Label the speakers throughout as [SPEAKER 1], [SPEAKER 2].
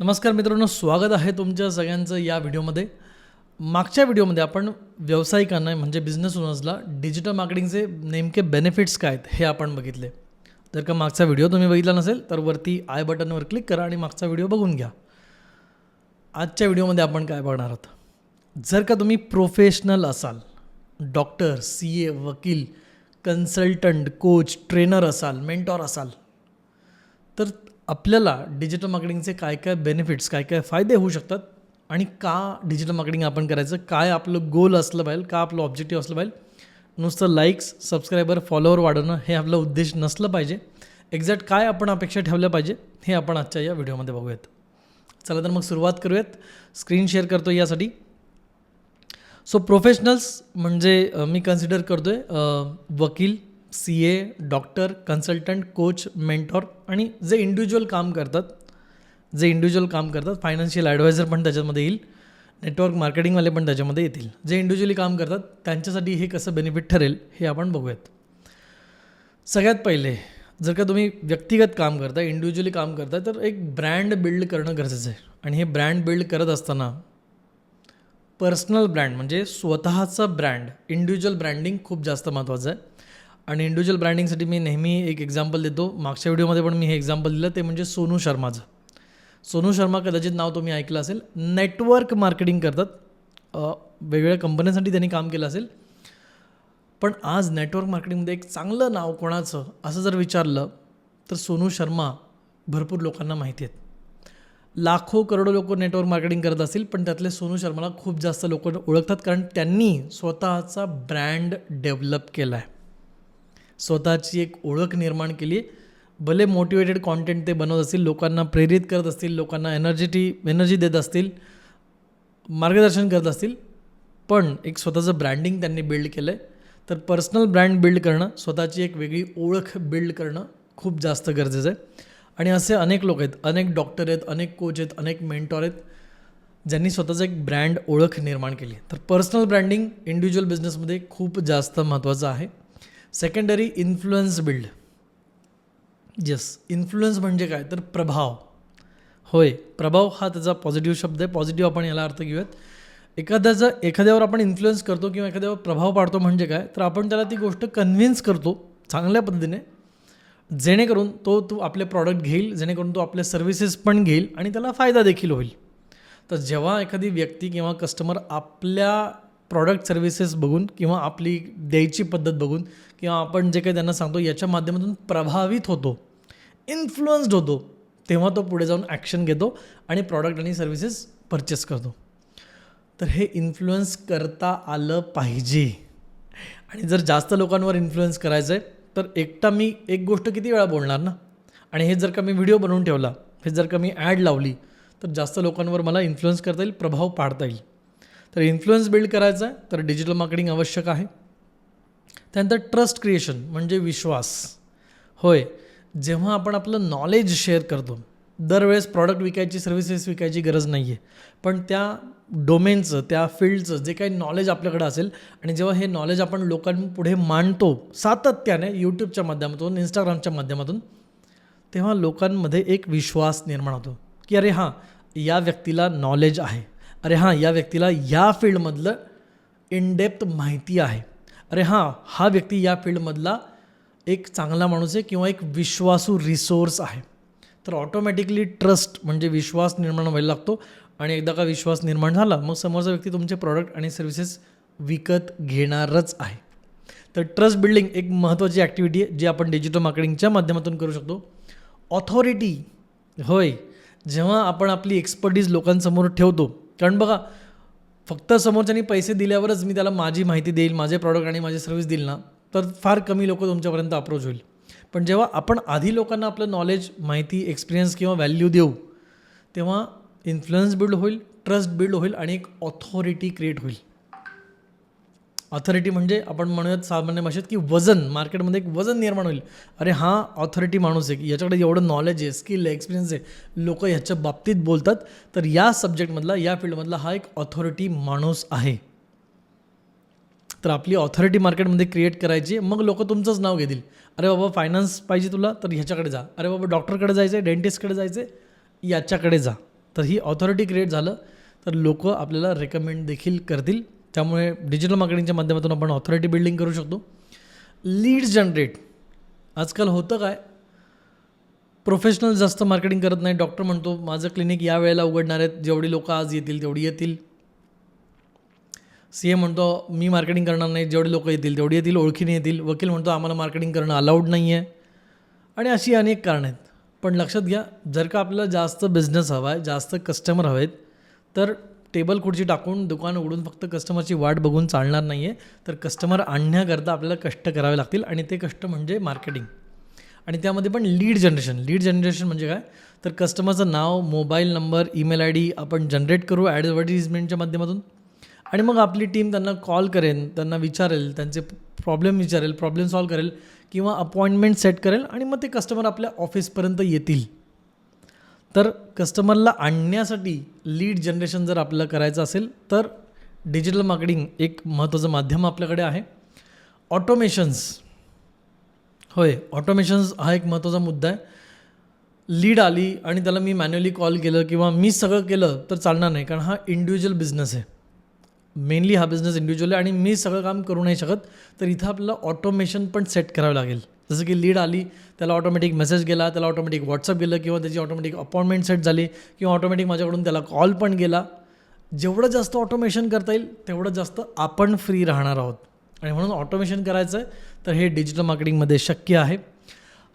[SPEAKER 1] नमस्कार मित्रांनो स्वागत आहे तुमच्या सगळ्यांचं या व्हिडिओमध्ये. मागच्या व्हिडिओमध्ये आपण व्यावसायिकांना म्हणजे बिझनेस ओनर्सला डिजिटल मार्केटिंगचे नेमके बेनिफिट्स काय आहेत हे आपण बघितले. जर का मागचा व्हिडिओ तुम्ही बघितला नसेल तर वरती आय बटनवर क्लिक करा आणि मागचा व्हिडिओ बघून घ्या. आजच्या व्हिडिओमध्ये आपण काय बघणार आहोत? जर का तुम्ही प्रोफेशनल असाल डॉक्टर सी ए वकील कन्सल्टंट कोच ट्रेनर असाल मेंटॉर असाल तर आपल्याला डिजिटल मार्केटिंगचे काय काय बेनिफिट्स काय काय फायदे होऊ शकतात आणि का डिजिटल मार्केटिंग आपण करायचं काय आपलं गोल असलं पाहिजे का आपलं ऑब्जेक्टिव्ह असलं पाहिजे नुसतं लाईक्स सबस्क्रायबर फॉलोअर वाढवणं हे आपलं उद्देश नसलं पाहिजे. एक्झॅक्ट काय आपण अपेक्षा ठेवल्या पाहिजे हे आपण आजच्या या व्हिडिओमध्ये बघूयात. चला तर मग सुरुवात करूयात. स्क्रीन शेअर करतो यासाठी. सो प्रोफेशनल्स म्हणजे मी कन्सिडर करतो आहे वकील C A doctor consultant coach mentor आणि जे इंडिव्हिज्युअल काम करतात जे इंडिव्हिज्युअल काम करतात फायनान्शियल ॲडवायझर पण त्याच्यामध्ये येईल नेटवर्क मार्केटिंगवाले पण त्याच्यामध्ये येतील. जे इंडिव्हिज्युअली काम करतात त्यांच्यासाठी हे कसं बेनिफिट ठरेल हे आपण बघूयात. सगळ्यात पहिले जर का तुम्ही व्यक्तिगत काम करताय इंडिव्हिज्युअली काम करताय तर एक ब्रँड बिल्ड करणं गरजेचं आहे. आणि हे ब्रँड बिल्ड करत असताना पर्सनल ब्रँड म्हणजे स्वतःचं ब्रँड इंडिव्हिज्युअल ब्रँडिंग खूप जास्त महत्त्वाचं आहे. आणि इंडिव्हिज्युअल ब्रँडिंगसाठी मी नेहमी एक एक्झाम्पल देतो. मागच्या व्हिडिओमध्ये पण मी हे एक्झाम्पल दिलं. ते म्हणजे सोनू शर्माचं. सोनू शर्मा कदाचित नाव तुम्ही ऐकलं असेल. नेटवर्क मार्केटिंग करतात. वेगवेगळ्या कंपन्यांसाठी त्यांनी काम केलं असेल. पण आज नेटवर्क मार्केटिंगमध्ये एक चांगलं नाव कोणाचं असं जर विचारलं तर सोनू शर्मा भरपूर लोकांना माहिती आहेत. लाखो करोडो लोक नेटवर्क मार्केटिंग करत असतील पण त्यातले सोनू शर्माला खूप जास्त लोक ओळखतात कारण त्यांनी स्वतःचा ब्रँड डेव्हलप केला आहे स्वतःची एक ओळख निर्माण केली. भले मोटिवेटेड कॉन्टेंट ते बनवत असतील लोकांना प्रेरित करत असतील लोकांना एनर्जिटी एनर्जी देत असतील मार्गदर्शन करत असतील पण एक स्वतःचं ब्रँडिंग त्यांनी बिल्ड केलं आहे तर पर्सनल ब्रँड बिल्ड करणं स्वतःची एक वेगळी ओळख बिल्ड करणं खूप जास्त गरजेचं आहे. आणि असे अनेक लोक आहेत अनेक डॉक्टर आहेत अनेक कोच आहेत अनेक मेंटॉर आहेत ज्यांनी स्वतःचं एक ब्रँड ओळख निर्माण केली तर पर्सनल ब्रँडिंग इंडिव्हिज्युअल बिझनेसमध्ये खूप जास्त महत्त्वाचं आहे. Secondary influence build yes influence म्हणजे काय? तर प्रभाव. होय प्रभाव हा त्याचा पॉझिटिव्ह शब्द आहे. पॉझिटिव्ह आपण याला अर्थ घेऊयात. एखाद्याचा एखाद्यावर आपण इन्फ्लुएन्स करतो किंवा एखाद्यावर प्रभाव पाडतो म्हणजे काय? तर आपण त्याला ती गोष्ट कन्व्हिन्स करतो चांगल्या पद्धतीने जेणेकरून तो तू आपले प्रॉडक्ट घेईल जेणेकरून तो आपले सर्व्हिसेस पण घेईल आणि त्याला फायदा देखील होईल. तर जेव्हा एखादी व्यक्ती किंवा कस्टमर आपल्या प्रॉडक्ट सर्व्हिसेस बघून किंवा आपली द्यायची पद्धत बघून किंवा आपण जे काही त्यांना सांगतो याच्या माध्यमातून प्रभावित होतो इन्फ्लुअन्स्ड होतो तेव्हा तो पुढे जाऊन ॲक्शन घेतो आणि प्रॉडक्ट आणि सर्व्हिसेस परचेस करतो. तर हे इन्फ्लुअन्स करता आलं पाहिजे. आणि जर जास्त लोकांवर इन्फ्लुअन्स करायचं आहे तर एकटा मी एक गोष्ट किती वेळा बोलणार ना? आणि हे जर का मी व्हिडिओ बनवून ठेवला हे जर का मी ॲड लावली तर जास्त लोकांवर मला इन्फ्लुअन्स करता येईल प्रभाव पाडता येईल. तर इन्फ्लुअन्स बिल्ड करायचा आहे तर डिजिटल मार्केटिंग आवश्यक आहे. त्यानंतर ट्रस्ट क्रिएशन म्हणजे विश्वास. होय जेव्हा आपण आपलं नॉलेज शेअर करतो दरवेळेस प्रॉडक्ट विकायची सर्व्हिसेस विकायची गरज नाही आहे पण त्या डोमेनचं त्या फील्डचं जे काही नॉलेज आपल्याकडे असेल आणि जेव्हा हे नॉलेज आपण लोकांपुढे मांडतो सातत्याने यूट्यूबच्या माध्यमातून इंस्टाग्रामच्या माध्यमातून तेव्हा लोकांमध्ये एक विश्वास निर्माण होतो की अरे हां या व्यक्तीला नॉलेज आहे. अरे हां या व्यक्तीला या फील्डमधलं इनडेप्थ माहिती आहे. अरे हां हा व्यक्ती या फील्डमधला एक चांगला माणूस आहे किंवा एक विश्वासू रिसोर्स आहे. तर ऑटोमॅटिकली ट्रस्ट म्हणजे विश्वास निर्माण व्हायला लागतो आणि एकदा का विश्वास निर्माण झाला मग समोरचा व्यक्ती तुमचे प्रॉडक्ट आणि सर्व्हिसेस विकत घेणारच आहे. तर ट्रस्ट बिल्डिंग एक महत्त्वाची ॲक्टिव्हिटी आहे जी आपण डिजिटल मार्केटिंगच्या माध्यमातून करू शकतो. ऑथॉरिटी होय जेव्हा आपण आपली एक्सपर्टीज लोकांसमोर ठेवतो कारण बघा फक्त समोरच्यानी पैसे दिल्यावरच मी त्याला माझी माहिती देईल माझे प्रॉडक्ट आणि माझी सर्व्हिस देईल ना तर फार कमी लोक तुमच्यापर्यंत अप्रोच होईल. पण जेव्हा आपण आधी लोकांना आपलं नॉलेज माहिती एक्सपिरियन्स किंवा व्हॅल्यू देऊ तेव्हा इन्फ्लुअन्स बिल्ड होईल ट्रस्ट बिल्ड होईल आणि एक ऑथॉरिटी क्रिएट होईल. ऑथॉरिटी म्हणजे आपण म्हणूयात सामान्य भाषेत की वजन मार्केटमध्ये एक वजन निर्माण होईल. अरे हा ऑथॉरिटी माणूस आहे. की याच्याकडे एवढं नॉलेज आहे स्किल आहे एक्सपिरियन्स आहे. लोक ह्याच्या बाबतीत बोलतात. तर या सब्जेक्टमधला या फील्डमधला हा एक ऑथॉरिटी माणूस आहे. तर आपली ऑथॉरिटी मार्केटमध्ये क्रिएट करायची मग लोक तुमचंच नाव घेतील. अरे बाबा फायनान्स पाहिजे तुला तर ह्याच्याकडे जा. अरे बाबा डॉक्टरकडे जायचं आहे डेंटिस्टकडे जायचं आहे याच्याकडे जा. तर ही ऑथॉरिटी क्रिएट झालं. तर लोक आपल्याला रेकमेंड देखील करतील. त्यामुळे डिजिटल मार्केटिंगच्या माध्यमातून आपण ऑथॉरिटी बिल्डिंग करू शकतो. लीड्स जनरेट आजकाल होतं काय? प्रोफेशनल जास्त मार्केटिंग करत नाही. डॉक्टर म्हणतो माझं क्लिनिक या वेळेला उघडणार आहेत. जेवढी लोकं आज येतील तेवढी येतील. सी ए म्हणतो मी मार्केटिंग करणार नाही. जेवढे लोकं येतील तेवढी येतील. ओळखीने येतील. वकील म्हणतो आम्हाला मार्केटिंग करणं अलाउड नाही आहे आणि अशी अनेक कारणं आहेत. पण लक्षात घ्या जर का आपल्याला जास्त बिझनेस हवा आहे जास्त कस्टमर हवे आहेत तर टेबल खुर्ची टाकून दुकान उघडून फक्त कस्टमरची वाट बघून चालणार नाही आहे तर कस्टमर आणण्याकरता आपल्याला कष्ट करावे लागतील आणि ते कष्ट म्हणजे मार्केटिंग आणि त्यामध्ये पण लीड जनरेशन लीड जनरेशन म्हणजे काय? तर कस्टमरचं नाव mobile number email I D आपण जनरेट करू ॲडव्हर्टिजमेंटच्या माध्यमातून. आणि मग आपली टीम त्यांना कॉल करेन त्यांना विचारेल त्यांचे प्रॉब्लेम विचारेल प्रॉब्लेम सॉल्व करेल किंवा अपॉइंटमेंट सेट करेल आणि मग ते कस्टमर आपल्या ऑफिसपर्यंत येतील. तर कस्टमरला आणण्यासाठी लीड जनरेशन जर आपल्याला करायचं असेल तर डिजिटल मार्केटिंग एक महत्त्वाचं माध्यम आपल्याकडे आहे. ऑटोमेशन्स होय ऑटोमेशन्स हा एक महत्त्वाचा मुद्दा आहे. लीड आली आणि त्याला मी मॅन्युअली कॉल केलं किंवा मी सगळं केलं तर चालणार नाही कारण हा इंडिव्हिज्युअल बिझनेस आहे. मेनली हा बिझनेस इंडिव्हिज्युअल आहे आणि मी सगळं काम करू नाही शकत तर इथं आपल्याला ऑटोमेशन पण सेट करावं लागेल. जसं की लीड आली त्याला ऑटोमॅटिक मेसेज गेला त्याला ऑटोमॅटिक व्हॉट्सअप गेलं किंवा त्याची ऑटोमॅटिक अपॉइंटमेंट सेट झाली किंवा ऑटोमॅटिक माझ्याकडून त्याला कॉल पण गेला. जेवढं जास्त ऑटोमेशन करता येईल तेवढं जास्त आपण फ्री राहणार आहोत. आणि म्हणून ऑटोमेशन करायचं आहे तर हे डिजिटल मार्केटिंगमध्ये शक्य आहे.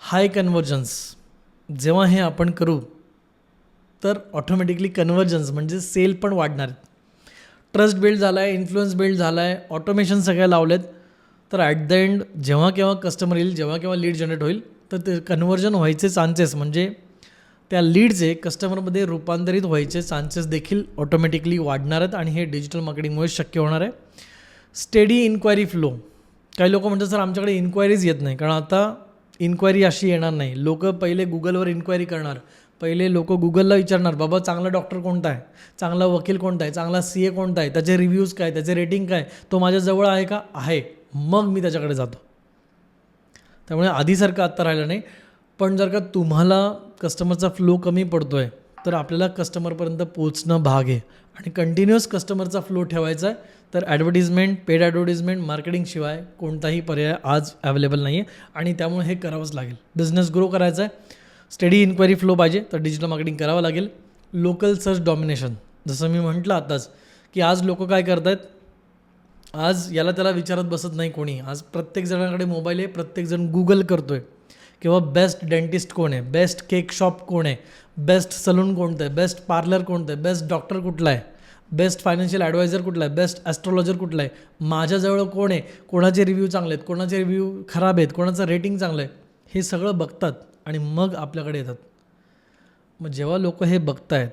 [SPEAKER 1] हाय कन्व्हर्जन्स जेव्हा हे आपण करू तर ऑटोमॅटिकली कन्व्हर्जन्स म्हणजे सेल पण वाढणार. आहेत ट्रस्ट बिल्ड झाला आहे इन्फ्लुअन्स बिल्ड झाला आहे ऑटोमेशन सगळ्या लावलेत. तर ॲट द एंड जेव्हा केव्हा कस्टमर येईल जेव्हा केव्हा लीड जनरेट होईल तर ते कन्व्हर्जन व्हायचे चान्सेस म्हणजे त्या लीडचे कस्टमरमध्ये रूपांतरित व्हायचे चान्सेस देखील ऑटोमॅटिकली वाढणार आहेत आणि हे डिजिटल मार्केटिंगमुळे शक्य होणार आहे. स्टेडी इन्क्वायरी फ्लो काही लोक म्हणतात सर आमच्याकडे इन्क्वायरीज येत नाही. कारण आता इन्क्वायरी अशी येणार नाही. लोक पहिले गुगलवर इन्क्वायरी करणार. पहिले लोक गुगलला विचारणार बाबा चांगला डॉक्टर कोणता आहे? चांगला वकील कोणता आहे? चांगला सी ए कोणता आहे? त्याचे रिव्ह्यूज काय? त्याचे रेटिंग काय? तो माझ्याजवळ आहे का? आहे. मग मी त्याच्याकडे जातो. त्यामुळे आधीसारखं आत्ता राहिलं नाही. पण जर का तुम्हाला कस्टमरचा फ्लो कमी पडतो आहे तर आपल्याला कस्टमरपर्यंत पोचणं भाग आहे. आणि कंटिन्युअस कस्टमरचा फ्लो ठेवायचा आहे तर ॲडव्हर्टिजमेंट पेड ॲडव्हर्टिजमेंट मार्केटिंगशिवाय कोणताही पर्याय आज अवेलेबल नाही आहे आणि त्यामुळे हे करावंच लागेल. बिझनेस ग्रो करायचा आहे. स्टडी इन्क्वायरी फ्लो पाहिजे तर डिजिटल मार्केटिंग करावं लागेल. Local search domination. जसं मी म्हटलं आताच की आज लोक काय करत आहेत आज याला त्याला विचारत बसत नाही कोणी. आज प्रत्येक जणांकडे मोबाईल आहे प्रत्येकजण गुगल करतो आहे किंवा बेस्ट डेंटिस्ट कोण आहे? बेस्ट केक शॉप कोण आहे? बेस्ट सलून कोणतं आहे बेस्ट पार्लर कोणतं आहे बेस्ट डॉक्टर कुठला आहे? बेस्ट फायनान्शियल ॲडवायझर कुठला आहे? बेस्ट ॲस्ट्रॉलॉजर कुठला आहे? माझ्याजवळ कोण आहे? कोणाचे रिव्ह्यू चांगले आहेत? कोणाचे रिव्ह्यू खराब आहेत? कोणाचं रेटिंग चांगलं आहे? हे सगळं बघतात. आणि मग आपल्याकडे येतात. मग जेव्हा लोक हे बघतायत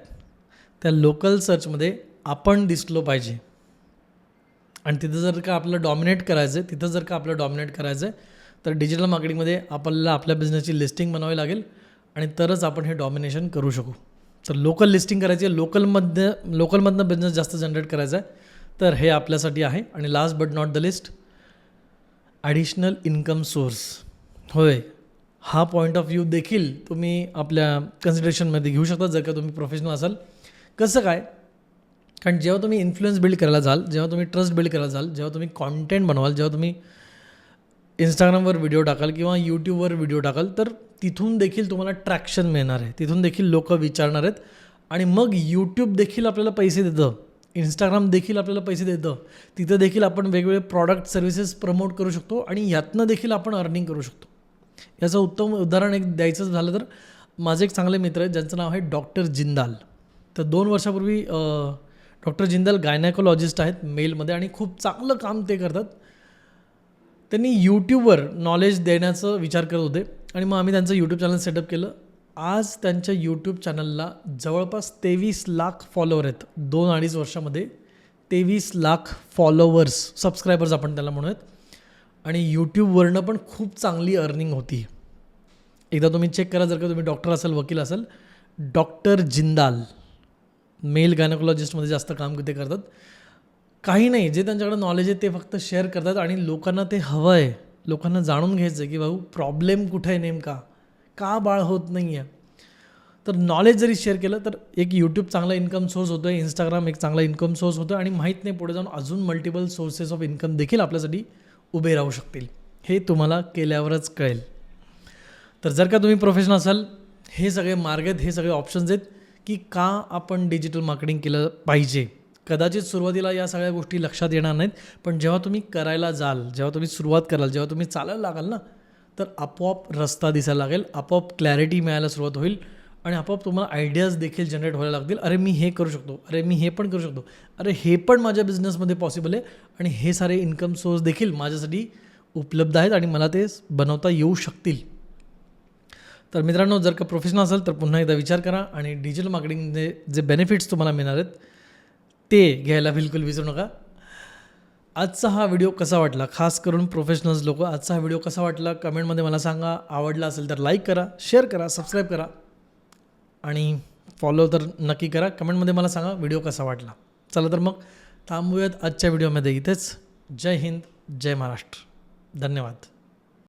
[SPEAKER 1] त्या लोकल सर्चमध्ये आपण दिसलो पाहिजे. आणि तिथं जर का आपलं डॉमिनेट करायचं आहे तिथं जर का आपलं डॉमिनेट करायचं आहे तर डिजिटल मार्केटिंगमध्ये आपल्याला आपल्या बिझनेसची लिस्टिंग बनवावी लागेल आणि तरच आपण हे डॉमिनेशन करू शकू. तर लोकल लिस्टिंग करायची आहे लोकलमध्ये लोकलमधनं बिझनेस जास्त जनरेट करायचा आहे तर हे आपल्यासाठी आहे. आणि last but not the least additional income source होय. हा पॉईंट ऑफ व्ह्यू देखील तुम्ही आपल्या कन्सिडरेशनमध्ये घेऊ शकता जर का तुम्ही प्रोफेशनल असाल. कसं काय? कारण जेव्हा तुम्ही इन्फ्लुएन्स बिल्ड करायला जाल जेव्हा तुम्ही ट्रस्ट बिल्ड करायला जाल जेव्हा तुम्ही कॉन्टेंट बनवाल जेव्हा तुम्ही इंस्टाग्रामवर व्हिडिओ टाकाल किंवा यूट्यूबवर व्हिडिओ टाकाल तर तिथून देखील तुम्हाला ट्रॅक्शन मिळणार आहे. तिथून देखील लोक विचारणार आहेत. आणि मग यूट्यूब देखील आपल्याला पैसे देतं. इंस्टाग्राम देखील आपल्याला पैसे देतं. तिथं देखील आपण वेगवेगळे प्रॉडक्ट सर्व्हिसेस प्रमोट करू शकतो आणि यातनं देखील आपण अर्निंग करू शकतो. याचं उत्तम उदाहरण एक द्यायचं झालं तर माझे एक चांगले मित्र आहेत ज्यांचं नाव आहे डॉक्टर जिंदाल. तर दोन वर्षापूर्वी डॉक्टर जिंदाल गायनॅकोलॉजिस्ट आहेत मेलमध्ये आणि खूप चांगलं काम ते करतात. त्यांनी यूट्यूबवर नॉलेज देण्याचं विचार करत होते आणि मग आम्ही त्यांचं यूट्यूब चॅनल सेटअप केलं. आज त्यांच्या यूट्यूब चॅनलला जवळपास तेवीस लाख फॉलोवर आहेत. दोन अडीच वर्षामध्ये तेवीस लाख फॉलोवर्स सबस्क्रायबर्स आपण त्याला म्हणूयात. आणि यूट्यूबवरनं पण खूप चांगली अर्निंग होती. एकदा तुम्ही चेक करा जर का तुम्ही डॉक्टर असाल वकील असाल डॉक्टर जिंदाल. मेल गायनोकॉलॉजिस्टमध्ये जास्त काम ते करतात. काही नाही जे त्यांच्याकडे नॉलेज आहे ते फक्त शेअर करतात आणि लोकांना ते हवं आहे. लोकांना जाणून घ्यायचं आहे की भाऊ प्रॉब्लेम कुठे आहे नेमका? का बाळ होत नाही आहे तर नॉलेज जरी शेअर केलं तर एक यूट्यूब चांगला इन्कम सोर्स होतो आहे इंस्टाग्राम एक चांगला इन्कम सोर्स होतो आणि माहीत नाही पुढे जाऊन अजून मल्टिपल सोर्सेस ऑफ इन्कम देखील आपल्यासाठी उभे राहू शकतील. हे तुम्हाला केल्यावरच कळेल. तर जर का तुम्ही प्रोफेशनल असाल हे सगळे मार्ग आहेत हे सगळे ऑप्शन्स आहेत की का आपण डिजिटल मार्केटिंग केलं पाहिजे. कदाचित सुरुवातीला या सगळ्या गोष्टी लक्षात येणार नाहीत पण जेव्हा तुम्ही करायला जाल जेव्हा तुम्ही सुरुवात कराल जेव्हा तुम्ही चालायला लागाल ना तर आपोआप रस्ता दिसायला लागेल आपोआप क्लॅरिटी मिळायला सुरुवात होईल. आणि आपोआप तुम्हाला आयडियाज देखील जनरेट व्हायला लागतील. अरे मी हे करू शकतो. अरे मी हे पण करू शकतो. अरे हे पण माझ्या बिझनेसमध्ये पॉसिबल आहे. आणि हे सारे इन्कम सोर्स देखील माझ्यासाठी उपलब्ध आहेत आणि मला ते बनवता येऊ शकतील. तर मित्रांनो जर का प्रोफेशनल असेल तर पुन्हा एकदा विचार करा आणि डिजिटल मार्केटिंगचे जे बेनिफिट्स तुम्हाला मिळणार आहेत ते घ्यायला बिलकुल विसरू नका. आजचा हा व्हिडिओ कसा वाटला? खास करून प्रोफेशनल्स लोक आजचा हा व्हिडिओ कसा वाटला? कमेंटमध्ये मला सांगा. आवडला असेल तर लाईक करा शेअर करा सबस्क्राईब करा. आणि फॉलो तर नक्की करा. कमेंटमध्ये मला सांगा व्हिडिओ कसा वाटला? चला तर मग थांबूयात आजच्या व्हिडिओमध्ये इथेच जय हिंद जय महाराष्ट्र. धन्यवाद.